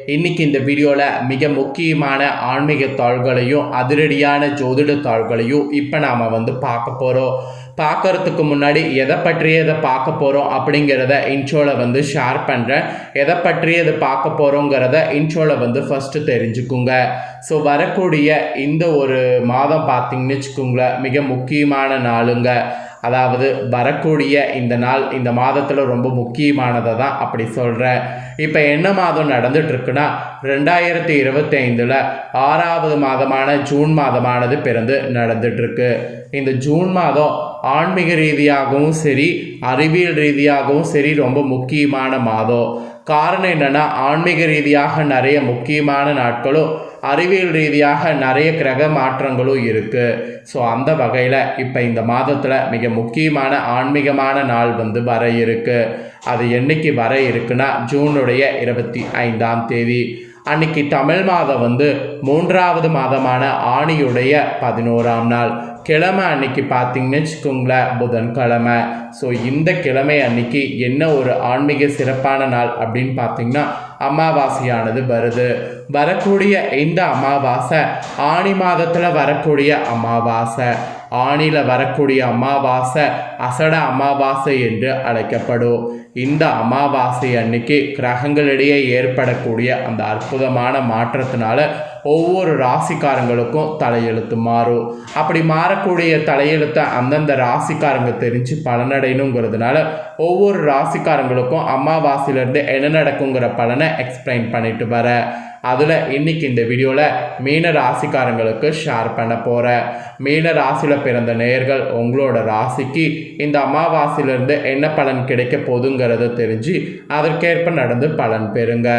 இன்னைக்கு இந்த வீடியோவில் மிக முக்கியமான ஆன்மீக தாள்களையும் அதிரடியான ஜோதிட தாள்களையும் இப்போ நாம் வந்து பார்க்க போகிறோம் பார்க்கறதுக்கு முன்னாடி எதை பற்றியதை பார்க்க போகிறோம் அப்படிங்கிறத இன்ட்ரோவில் வந்து ஷேர் பண்ணுறேன் எதை பற்றியது பார்க்க போகிறோங்கிறத இன்ட்ரோவில் வந்து ஃபஸ்ட்டு தெரிஞ்சுக்குங்க. ஸோ வரக்கூடிய இந்த ஒரு மாதம் பார்த்தீங்கன்னு வச்சுக்கோங்களேன் மிக முக்கியமான நாளுங்க. அதாவது வரக்கூடிய இந்த நாள் இந்த மாதத்தில் ரொம்ப முக்கியமானதை தான் அப்படி சொல்கிறேன் இப்போ என்ன மாதம் நடந்துட்டுருக்குன்னா ரெண்டாயிரத்தி இருபத்தைந்தில் ஆறாவது மாதமான ஜூன் மாதமானது பிறந்து நடந்துட்டுருக்கு இந்த ஜூன் மாதம் ஆன்மீக ரீதியாகவும் சரி அறிவியல் ரீதியாகவும் சரி ரொம்ப முக்கியமான மாதம். காரணம் என்னென்னா ஆன்மீக ரீதியாக நிறைய முக்கியமான நாட்களும் அறிவியல் ரீதியாக நிறைய கிரக மாற்றங்களும் இருக்குது ஸோ அந்த வகையில் இப்போ இந்த மாதத்தில் மிக முக்கியமான ஆன்மீகமான நாள் வந்து வர இருக்குது அது என்னைக்கு வர இருக்குன்னா ஜூனுடைய இருபத்தி ஐந்தாம் தேதி. அன்னைக்கு தமிழ் மாதம் வந்து மூன்றாவது மாதமான ஆணியுடைய பதினோராம் நாள். கிழமை அன்னைக்கு பார்த்தீங்கன்னு வச்சுக்கோங்களேன் புதன்கிழமை. ஸோ இந்த கிழமை அன்னைக்கு என்ன ஒரு ஆன்மீக சிறப்பான நாள் அப்படின்னு பார்த்தீங்கன்னா அமாவாசையானது வருது. வரக்கூடிய இந்த அமாவாசை ஆணி மாதத்தில் வரக்கூடிய அமாவாசை. ஆணியில் வரக்கூடிய அமாவாசை அசட அமாவாசை என்று அழைக்கப்படும். இந்த அமாவாசை அன்னைக்கு கிரகங்களிடையே ஏற்படக்கூடிய அந்த அற்புதமான மாற்றத்தினால ஒவ்வொரு ராசிக்காரங்களுக்கும் தலையெழுத்து மாறும். அப்படி மாறக்கூடிய தலையெழுத்தை அந்தந்த ராசிக்காரங்க தெரிஞ்சு பலனடையணுங்கிறதுனால ஒவ்வொரு ராசிக்காரங்களுக்கும் அமாவாசையிலேருந்து என்ன நடக்குங்கிற பலனை எக்ஸ்பிளைன் பண்ணிட்டு வர. அதில் இன்னைக்கு இந்த வீடியோவில் மீன ராசிக்காரங்களுக்கு ஷேர் பண்ண போகிறேன் மீன ராசியில் பிறந்த நேர்கள் உங்களோட ராசிக்கு இந்த அமாவாசையிலேருந்து என்ன பலன் கிடைக்க போகுதுங்கிறத தெரிஞ்சு அதற்கேற்ப நடந்து பலன் பெறுங்க.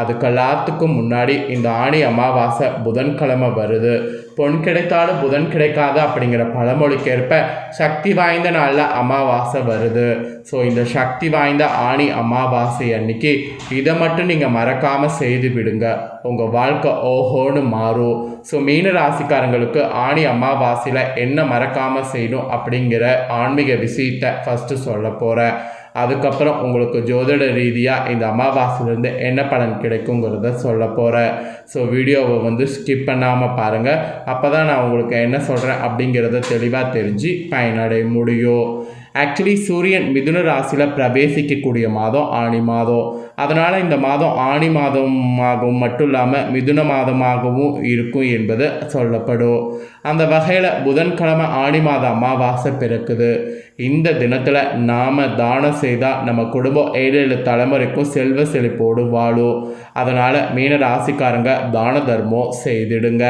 அதுக்கு எல்லாத்துக்கும் முன்னாடி இந்த ஆணி அமாவாசை புதன்கிழமை வருது. பொன் கிடைத்தாலும் புதன் கிடைக்காது அப்படிங்கிற பழமொழிக்கேற்ப சக்தி வாய்ந்த நாளில் அமாவாசை வருது. ஸோ இந்த சக்தி வாய்ந்த ஆணி அமாவாசை அன்னைக்கு இதை மட்டும் நீங்கள் மறக்காமல் செய்து விடுங்க. உங்கள் வாழ்க்கை ஓஹோன்னு மாறும். ஸோ மீன ராசிக்காரங்களுக்கு ஆணி அமாவாசையில் என்ன மறக்காமல் செய்யணும் அப்படிங்கிற ஆன்மீக விஷயத்தை ஃபஸ்ட்டு சொல்ல போகிறேன் அதுக்கப்புறம் உங்களுக்கு ஜோதிட ரீதியாக இந்த அமாவாசையிலேருந்து என்ன பலன் கிடைக்குங்கிறத சொல்ல போகிறேன் ஸோ வீடியோவை வந்து ஸ்கிப் பண்ணாமல் பாருங்கள் அப்போ தான் நான் உங்களுக்கு என்ன சொல்கிறேன் அப்படிங்கிறத தெளிவாக தெரிஞ்சு பயனடைய முடியும். ஆக்சுவலி சூரியன் மிதுன ராசியில் பிரவேசிக்கக்கூடிய மாதம் ஆணி மாதம். அதனால் இந்த மாதம் ஆணி மாதமாகவும் மட்டும் இல்லாமல் மிதுன மாதமாகவும் இருக்கும் என்பது சொல்லப்படும். அந்த வகையில் புதன்கிழமை ஆணி மாத அமாவாசை பிறக்குது. இந்த தினத்தில் நாம் தானம் செய்தால் நம்ம குடும்பம் ஏழு ஏழு தலைமுறைக்கும் செல்வ செழிப்போடு வாழும். அதனால் மீன ராசிக்காரங்க தான தர்மம் செய்திடுங்க.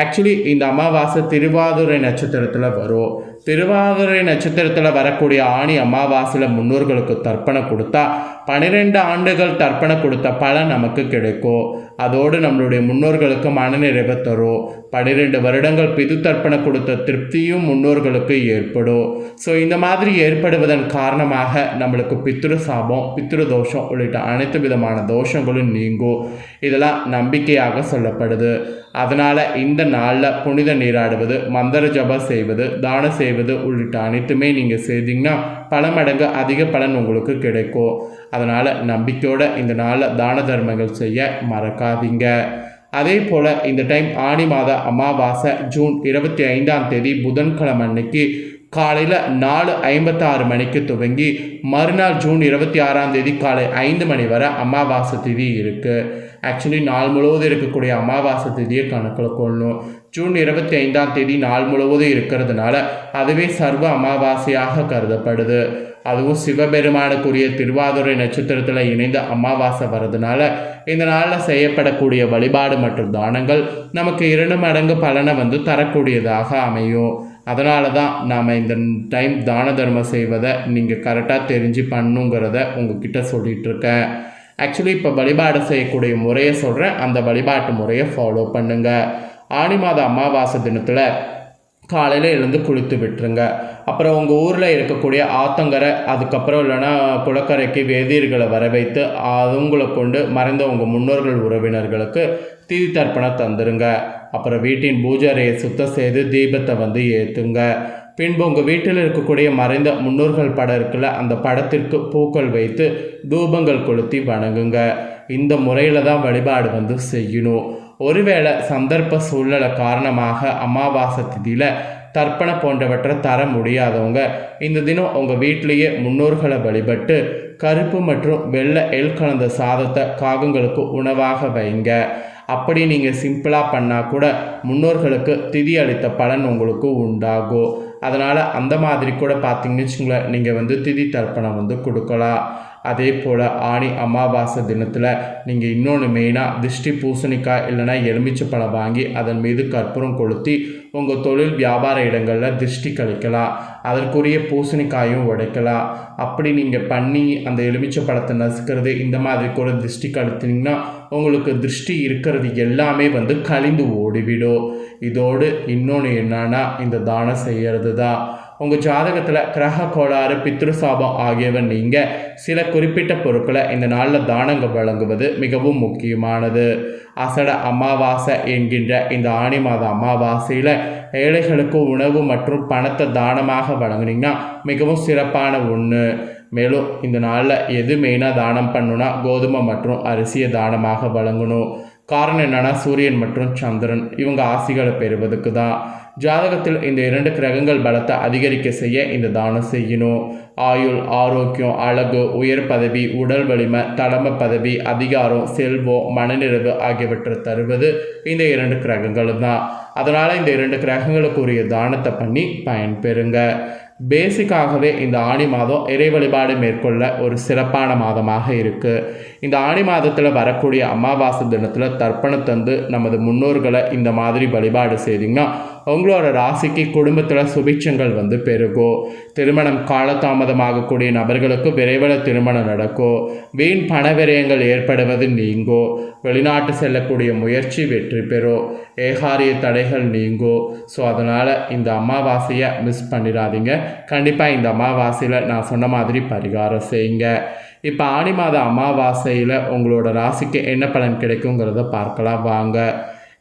ஆக்சுவலி இந்த அமாவாசை திருவாதுரை நட்சத்திரத்தில் வரும். திருவாதிரை நட்சத்திரத்தில் வரக்கூடிய ஆணி அமாவாசையில் முன்னோர்களுக்கு தர்ப்பணம் கொடுத்தா பன்னிரெண்டு ஆண்டுகள் தர்ப்பணம் கொடுத்த பலன் நமக்கு கிடைக்கும். அதோடு நம்மளுடைய முன்னோர்களுக்கு மனநிறைவை தரும் பன்னிரெண்டு வருடங்கள் பிது தர்ப்பணம் கொடுத்த திருப்தியும் முன்னோர்களுக்கு ஏற்படும். ஸோ இந்த மாதிரி ஏற்படுவதன் காரணமாக நம்மளுக்கு பித்ரு சாபம் பித்ரு தோஷம் உள்ளிட்ட அனைத்து விதமான தோஷங்களும் நீங்கும். இதெல்லாம் நம்பிக்கையாக சொல்லப்படுது. அதனால் இந்த நாளில் புனித நீராடுவது மந்திர ஜபம் செய்வது தானம் செய்வது உள்ளிட்ட அனைத்துமே நீங்கள் செய்தீங்கன்னா பல மடங்கு அதிக பலன் உங்களுக்கு கிடைக்கும். அதனால் நம்பிக்கையோடு இந்த நாளில் தான தர்மங்கள் செய்ய மறக்காதீங்க. அதே போல் இந்த டைம் ஆணி மாத அமாவாசை ஜூன் இருபத்தி ஐந்தாம் தேதி புதன்கிழமை அன்னைக்கு காலையில் நாலு ஐம்பத்தாறு மணிக்கு துவங்கி மறுநாள் ஜூன் இருபத்தி ஆறாம் தேதி காலை ஐந்து மணி வரை அமாவாசை திதி இருக்குது ஆக்சுவலி நாள் முழுவதும் இருக்கக்கூடிய அமாவாசை திதியை கணக்கில் கொள்ளணும். ஜூன் இருபத்தி ஐந்தாம் தேதி நாள் முழுவதும் இருக்கிறதுனால அதுவே சர்வ அமாவாசையாக கருதப்படுது. அதுவும் சிவபெருமானுக்குரிய திருவாதுரை நட்சத்திரத்தில் இணைந்த அமாவாசை வர்றதுனால இந்த நாளில் செய்யப்படக்கூடிய வழிபாடு மற்றும் தானங்கள் நமக்கு இரண்டு மடங்கு பலனை வந்து தரக்கூடியதாக அமையும். அதனால தான் நாம் இந்த டைம் தான தர்மம் செய்வதை நீங்கள் கரெக்டாக தெரிஞ்சு பண்ணுங்கிறத உங்ககிட்ட சொல்லிகிட்ருக்கேன் ஆக்சுவலி இப்போ வழிபாடு செய்யக்கூடிய முறையை சொல்கிறேன் அந்த வழிபாட்டு முறையை ஃபாலோ பண்ணுங்கள் ஆணி மாத அமாவாசை தினத்தில் காலையில் எழுந்து குளித்து விட்டுருங்க. அப்புறம் உங்கள் ஊரில் இருக்கக்கூடிய ஆத்தங்கரை அதுக்கப்புறம் இல்லைன்னா குளக்கரைக்கு வேதியர்களை வர வைத்து அவங்கள கொண்டு மறைந்த உங்கள் முன்னோர்கள் உறவினர்களுக்கு தீ தர்ப்பணம் தந்துருங்க. அப்புறம் வீட்டின் பூஜாரையை சுத்தம் செய்து தீபத்தை வந்து ஏற்றுங்க பின்பு உங்கள் வீட்டில் இருக்கக்கூடிய மறைந்த முன்னோர்கள் படம் இருக்குல்ல அந்த படத்திற்கு பூக்கள் வைத்து தூபங்கள் கொளுத்தி வணங்குங்க. இந்த முறையில் தான் வழிபாடு வந்து செய்யணும். ஒருவேளை சந்தர்ப்ப சூழ்நிலை காரணமாக அமாவாசை திதியில் தர்ப்பணம் போன்றவற்றை தர முடியாதவங்க இந்த தினம் உங்கள் வீட்டிலேயே முன்னோர்களை வழிபட்டு கருப்பு மற்றும் வெள்ளை எல் கலந்த சாதத்தை காகங்களுக்கு உணவாக வைங்க. அப்படி நீங்கள் சிம்பிளாக பண்ணால் கூட முன்னோர்களுக்கு திதி அளித்த பலன் உங்களுக்கு உண்டாகும் அதனால் அந்த மாதிரி கூட பார்த்தீங்கன்னு வச்சுங்களேன் நீங்கள் வந்து திதி தர்ப்பணம் வந்து கொடுக்கலாம். அதே போல் ஆணி அமாவாசை தினத்தில் நீங்கள் இன்னொன்று மெயினாக திருஷ்டி பூசணிக்காய் இல்லைன்னா எலுமிச்சை பழம் வாங்கி அதன் மீது கற்பூரம் கொளுத்தி உங்கள் தொழில் வியாபார இடங்களில் திருஷ்டி கழிக்கலாம். அதற்குரிய பூசணிக்காயும் உடைக்கலாம். அப்படி நீங்கள் பண்ணி அந்த எலுமிச்சை பழத்தை நசுக்கிறது இந்த மாதிரி கூட திருஷ்டி கழுத்துனீங்கன்னா உங்களுக்கு திருஷ்டி இருக்கிறது எல்லாமே வந்து கழிந்து ஓடிவிடும். இதோடு இன்னொன்று என்னன்னா இந்த தானம் செய்கிறது தான் உங்கள் ஜாதகத்தில் கிரக கோளாறு பித்ரு சாபம் ஆகியவை நீங்கள் சில குறிப்பிட்ட பொருட்களை இந்த நாளில் தானங்கள் வழங்குவது மிகவும் முக்கியமானது. அசட அமாவாசை என்கின்ற இந்த ஆணி மாத அமாவாசையில் ஏழைகளுக்கு உணவு மற்றும் பணத்தை தானமாக வழங்குனீங்கன்னா மிகவும் சிறப்பான ஒன்று மேலும் இந்த நாளில் எது மெயினாக தானம் பண்ணுனா கோதுமை மற்றும் அரிசியை தானமாக வழங்கணும். காரணம் என்னன்னா சூரியன் மற்றும் சந்திரன் இவங்க ஆசிகளை பெறுவதற்கு தான் ஜாதகத்தில் இந்த இரண்டு கிரகங்கள் பலத்தை அதிகரிக்க செய்ய இந்த தானம் செய்யணும். ஆயுள் ஆரோக்கியம் அழகு உயர் பதவி உடல் வலிமை தலைமை பதவி அதிகாரம் செல்வம் மனநிறைவு ஆகியவற்றை தருவது இந்த இரண்டு கிரகங்களும் தான். அதனால் இந்த இரண்டு கிரகங்களுக்குரிய தானத்தை பண்ணி பயன்பெறுங்க. பேசிக்காகவே இந்த ஆணி மாதம் இறை வழிபாடு மேற்கொள்ள ஒரு சிறப்பான மாதமாக இருக்குது இந்த ஆணி மாதத்தில் வரக்கூடிய அமாவாசை தினத்தில் தர்ப்பணம் தந்து நமது முன்னோர்களை இந்த மாதிரி வழிபாடு செய்தீங்கன்னா உங்களோட ராசிக்கு குடும்பத்தில் சுபிட்சங்கள் வந்து பெருகும். திருமணம் காலதாமதமாகக்கூடிய நபர்களுக்கு விரைவில் திருமணம் நடக்கும். வீண் பண விரயங்கள் ஏற்படுவது நீங்கும். வெளிநாட்டு செல்லக்கூடிய முயற்சி வெற்றி பெறும். ஏகாரிய தடைகள் நீங்கும் ஸோ அதனால் இந்த அமாவாசையை மிஸ் பண்ணிடாதீங்க. கண்டிப்பாக இந்த அமாவாசையில் நான் சொன்ன மாதிரி பரிகாரம் செய்யுங்க. இப்போ ஆணி மாத அமாவாசையில் உங்களோட ராசிக்கு என்ன பலன் கிடைக்குங்கிறத பார்க்கலாம். வாங்க.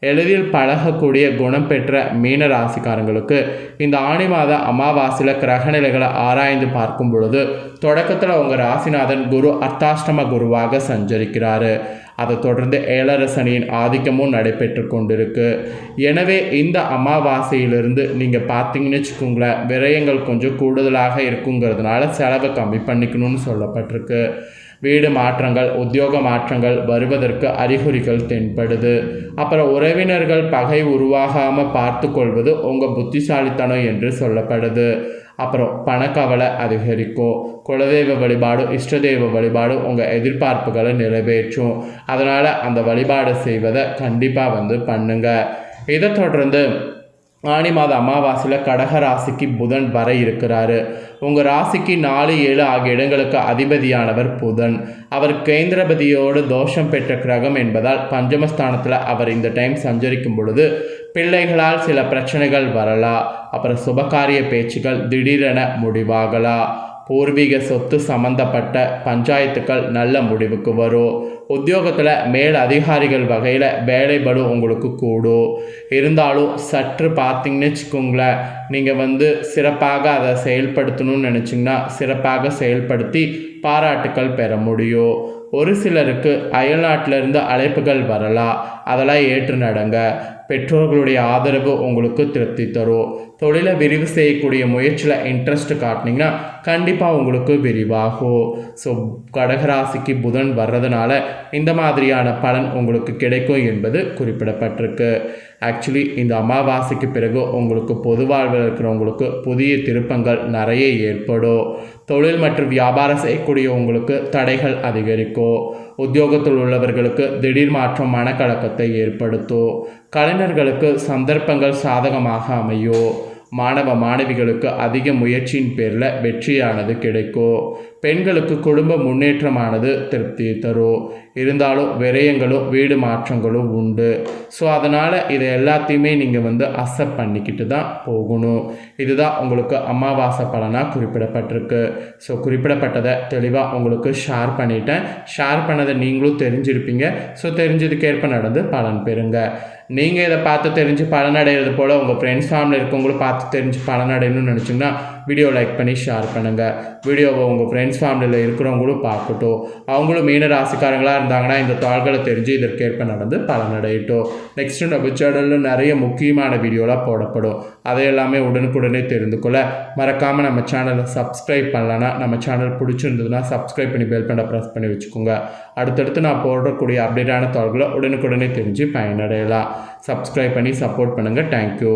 எளிதில் பழகக்கூடிய குணம் பெற்ற மீன ராசிக்காரங்களுக்கு இந்த ஆணி மாத அமாவாசையில் கிரகநிலைகளை ஆராய்ந்து பார்க்கும் பொழுது தொடக்கத்தில் உங்கள் ராசிநாதன் குரு அர்த்தாஷ்டம குருவாக சஞ்சரிக்கிறாரு. அதை தொடர்ந்து ஏழரை சனியின் ஆதிக்கமும் நடைபெற்று கொண்டிருக்கு. எனவே இந்த அமாவாசையிலிருந்து நீங்கள் பார்த்தீங்கன்னு வச்சுக்கோங்களேன் விரயங்கள் கொஞ்சம் கூடுதலாக இருக்குங்கிறதுனால செலவை கம்மி பண்ணிக்கணும்னு சொல்லப்பட்டிருக்கு. வீடு மாற்றங்கள் உத்தியோக மாற்றங்கள் வருவதற்கு அறிகுறிகள் தென்படுது. அப்புறம் உறவினர்கள் பகை உருவாகாமல் பார்த்து கொள்வது உங்கள் புத்திசாலித்தனம் என்று சொல்லப்படுது. அப்புறம் பணக்கவலை அதிகரிக்கும். குலதெய்வ வழிபாடு இஷ்டதெய்வ வழிபாடு உங்கள் எதிர்பார்ப்புகளை நிறைவேற்றும். அதனால் அந்த வழிபாடு செய்வதை கண்டிப்பாக வந்து பண்ணுங்கள் இதை தொடர்ந்து ஆனி மாத அமாவாசையில் கடக ராசிக்கு புதன் வர இருக்கிறாரு. உங்கள் ராசிக்கு நாலு ஏழு ஆகிய இடங்களுக்கு அதிபதியானவர் புதன். அவர் கேந்திரபதியோடு தோஷம் பெற்ற கிரகம் என்பதால் பஞ்சமஸ்தானத்தில் அவர் இந்த டைம் சஞ்சரிக்கும் பொழுது பிள்ளைகளால் சில பிரச்சனைகள் வரலாம் அப்புறம் சுபகாரிய பேச்சுகள் திடீரென முடிவாகலாம் பூர்வீக சொத்து சம்பந்தப்பட்ட பஞ்சாயத்துக்கள் நல்ல முடிவுக்கு வரும். உத்தியோகத்தில் மேல் அதிகாரிகள் வகையில் வேலைப்படும் உங்களுக்கு கூடும் இருந்தாலும் சற்று பார்த்தீங்கன்னு வச்சுக்கோங்களேன் நீங்கள் வந்து சிறப்பாக அதை செயல்படுத்தணும்னு நினச்சிங்கன்னா சிறப்பாக செயல்படுத்தி பாராட்டுக்கள் பெற முடியும். ஒரு சிலருக்கு அயல்நாட்டிலிருந்து அழைப்புகள் வரலாம் அதெல்லாம் ஏற்று நடங்க. பெற்றோர்களுடைய ஆதரவு உங்களுக்கு திருப்தி தரும். தொழிலை விரிவு செய்யக்கூடிய முயற்சியில் இன்ட்ரெஸ்ட் காட்டினீங்கன்னா கண்டிப்பாக உங்களுக்கு விரிவாகும். ஸோ கடகராசிக்கு புதன் வர்றதுனால இந்த மாதிரியான பலன் உங்களுக்கு கிடைக்கும் என்பது குறிப்பிடப்பட்டிருக்கு. ஆக்சுவலி இந்த அமாவாசைக்கு பிறகு உங்களுக்கு பொது வாழ்வில் இருக்கிறவங்களுக்கு புதிய திருப்பங்கள் நிறைய ஏற்படும். தொழில் மற்றும் வியாபாரம் செய்யக்கூடிய உங்களுக்கு தடைகள் அதிகரிக்கும் உத்தியோகத்தில் உள்ளவர்களுக்கு திடீர் மாற்றம் மனக்கலக்கத்தை ஏற்படுத்தும் கலைஞர்களுக்கு சந்தர்ப்பங்கள் சாதகமாக அமையும் மாணவ மாணவிகளுக்கு அதிக முயற்சியின் பேரில் வெற்றியானது கிடைக்கும் பெண்களுக்கு குடும்ப முன்னேற்றமானது திருப்தி தரும் இருந்தாலும் விரயங்களும் வீடு மாற்றங்களும் உண்டு. ஸோ அதனால் இதை எல்லாத்தையுமே நீங்கள் வந்து அக்செப்ட் பண்ணிக்கிட்டு தான் போகணும். இதுதான் உங்களுக்கு அமாவாசை பலனாக குறிப்பிடப்பட்டிருக்கு. ஸோ குறிப்பிடப்பட்டதை தெளிவாக உங்களுக்கு ஷேர் பண்ணிட்டேன். ஷேர் பண்ணதை நீங்களும் தெரிஞ்சிருப்பீங்க. ஸோ தெரிஞ்சதுக்கேற்ப நடந்து பலன் பெறுங்க. நீங்கள் இதை பார்த்து தெரிஞ்சு பலனடைகிறது போல் உங்கள் ஃப்ரெண்ட்ஸ் ஃபேமிலி இருக்கவங்களும் பார்த்து தெரிஞ்சு பலனடையணும்னு நினச்சிங்கன்னா வீடியோ லைக் பண்ணி ஷேர் பண்ணுங்கள் வீடியோவை உங்கள் ஃப்ரெண்ட்ஸ் ஜென்ஸ் ஃபேமிலியில் இருக்கிறவங்களும் பார்க்கட்டும். அவங்களும் மீன ராசிக்காரங்களாக இருந்தாங்கன்னா இந்த தாள்களை தெரிஞ்சு இதற்கேற்ப நடந்து பலனடையட்டும். நெக்ஸ்ட்டு நம்ம சேனலில் நிறைய முக்கியமான வீடியோலாம் போடப்படும். அதை எல்லாமே உடனுக்குடனே தெரிந்து கொள்ள மறக்காமல் நம்ம சேனலை சப்ஸ்கிரைப் பண்ணலன்னா நம்ம சேனல் பிடிச்சிருந்ததுன்னா சப்ஸ்கிரைப் பண்ணி பெல் பண்ண ப்ரெஸ் பண்ணி வச்சுக்கோங்க. அடுத்தடுத்து நான் போடக்கூடிய அப்டேட்டான தாள்களை உடனுக்குடனே தெரிஞ்சு பயனடையலாம். சப்ஸ்கிரைப் பண்ணி சப்போர்ட் பண்ணுங்கள் தேங்க்யூ